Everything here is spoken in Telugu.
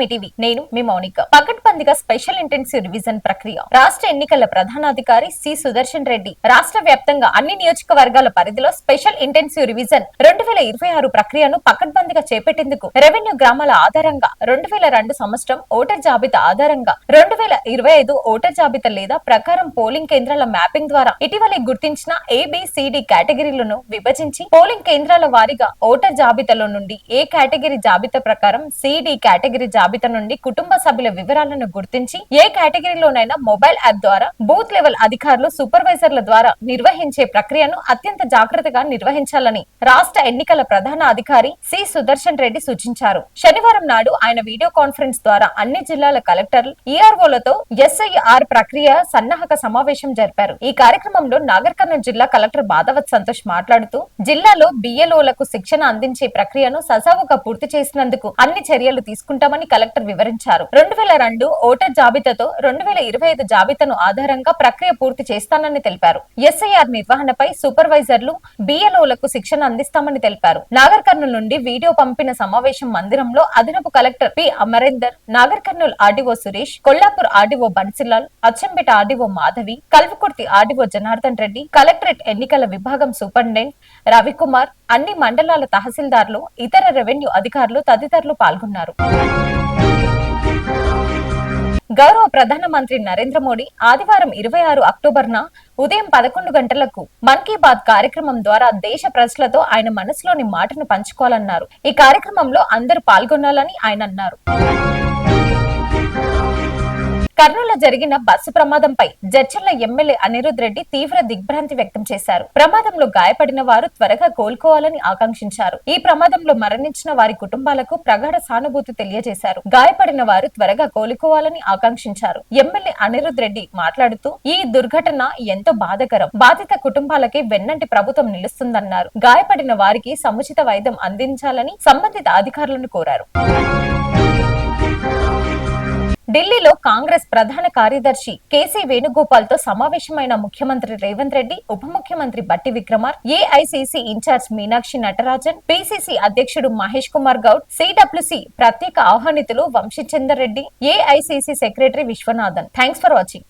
మీ టీవీ. నేను మీ మౌనిక. పకడ్బందీగా స్పెషల్ ఇంటెన్సివ్ రివిజన్ ప్రక్రియ. రాష్ట్ర ఎన్నికల ప్రధానాధికారి సి. సుదర్శన్ రెడ్డి రాష్ట్ర వ్యాప్తంగా అన్ని నియోజకవర్గాల పరిధిలో స్పెషల్ ఇంటెన్సివ్ రివిజన్ రెండు వేల ఇరవై ఆరు ప్రక్రియను పకడ్బందీగా చేపట్టేందుకు రెవెన్యూ గ్రామాల ఆధారంగా రెండు వేల రెండు సంవత్సరం ఓటర్ జాబితా ఆధారంగా రెండు వేల ఇరవై ఐదు ఓటర్ జాబితా లేదా ప్రకారం పోలింగ్ కేంద్రాల మ్యాపింగ్ ద్వారా ఇటీవలే గుర్తించిన ఏబిసిడి కేటగిరీలను విభజించి పోలింగ్ కేంద్రాల వారీగా ఓటర్ జాబితాలో నుండి ఏ కేటగిరీ జాబితా ప్రకారం సిడి కేటగిరీ జాబితా నుండి కుటుంబ సభ్యుల వివరాలను గుర్తించి ఏ కేటగిరీలోనైనా మొబైల్ యాప్ ద్వారా బూత్ లెవెల్ అధికారులు సూపర్వైజర్ల ద్వారా నిర్వహించే ప్రక్రియను అత్యంత జాగ్రత్తగా నిర్వహించాలని రాష్ట్ర ఎన్నికల ప్రధాన అధికారి సి. సుదర్శన్ రెడ్డి సూచించారు. శనివారం నాడు ఆయన వీడియో కాన్ఫరెన్స్ ద్వారా అన్ని జిల్లాల కలెక్టర్లు ఈఆర్ఓలతో ఎస్ఐఆర్ ప్రక్రియ సన్నాహక సమావేశం జరిపారు. ఈ కార్యక్రమంలో నాగర్ కర్నూలు జిల్లా కలెక్టర్ బాధవత్ సంతోష్ మాట్లాడుతూ జిల్లాలో బిఎల్ఓలకు శిక్షణ అందించే ప్రక్రియను సజావుగా పూర్తి చేసినందుకు అన్ని చర్యలు తీసుకుంటామని కలెక్టర్ వివరించారు. రెండు వేల రెండు ఓటర్ జాబితాతో రెండు వేల ఇరవై ఐదు జాబితాను ఆధారంగా ప్రక్రియ పూర్తి చేస్తానని తెలిపారు. ఎస్ఐఆర్ నిర్వహణపై సూపర్వైజర్లు బిఎల్ఓలకు శిక్షణ అందిస్తామని తెలిపారు. నాగర్ కర్నూలు నుండి వీడియో పంపిన సమావేశం మందిరంలో అదనపు collector P. Amarender Nagar Kurnool RDO Suresh Kollapur RDO Bansilal Achampet RDO Madhavi Kalwakurthy RDO Janardhan Reddy collectorate ఎన్నికల విభాగం సూపరింటెండెంట్ రవికుమార్ అన్ని మండలాల తహసీల్దార్లు ఇతర రెవెన్యూ అధికారులు తదితరులు పాల్గొన్నారు. గౌరవ ప్రధానమంత్రి నరేంద్ర మోడీ ఆదివారం ఇరవై ఆరు అక్టోబర్న ఉదయం పదకొండు గంటలకు మన్ కీ బాత్ కార్యక్రమం ద్వారా దేశ ప్రజలతో ఆయన మనసులోని మాటను పంచుకోవాలన్నారు. ఈ కార్యక్రమంలో అందరూ పాల్గొనాలని ఆయన అన్నారు. కర్నూలు జరిగిన బస్సు ప్రమాదంపై జడ్చర్ల ఎమ్మెల్యే అనిరుద్ రెడ్డి తీవ్ర దిగ్భ్రాంతి వ్యక్తం చేశారు. ప్రమాదంలో గాయపడిన వారు త్వరగా కోలుకోవాలని ఆకాంక్షించారు. ఈ ప్రమాదంలో మరణించిన వారి కుటుంబాలకు ప్రగాఢ సానుభూతి తెలియజేశారు. గాయపడిన వారు త్వరగా కోలుకోవాలని ఆకాంక్షించారు. ఎమ్మెల్యే అనిరుద్ రెడ్డి మాట్లాడుతూ ఈ దుర్ఘటన ఎంతో బాధకరం. బాధిత కుటుంబాలకి వెన్నంటి ప్రభుత్వం నిలుస్తుందన్నారు. గాయపడిన వారికి సముచిత వైద్యం అందించాలని సంబంధిత అధికారులను కోరారు. ఢిల్లీలో కాంగ్రెస్ ప్రధాన కార్యదర్శి కేసీ వేణుగోపాల్తో సమావేశమైన ముఖ్యమంత్రి రేవంత్ రెడ్డి ఉప ముఖ్యమంత్రి Bhatti Vikramarka AICC in-charge Meenakshi Natarajan PCC అధ్యక్షుడు మహేష్ కుమార్ గౌడ్ సిడబ్ల్యూసి ప్రత్యేక ఆహ్వానితులు Vamshi Chander Reddy AICC secretary Viswanathan. Thanks for watching.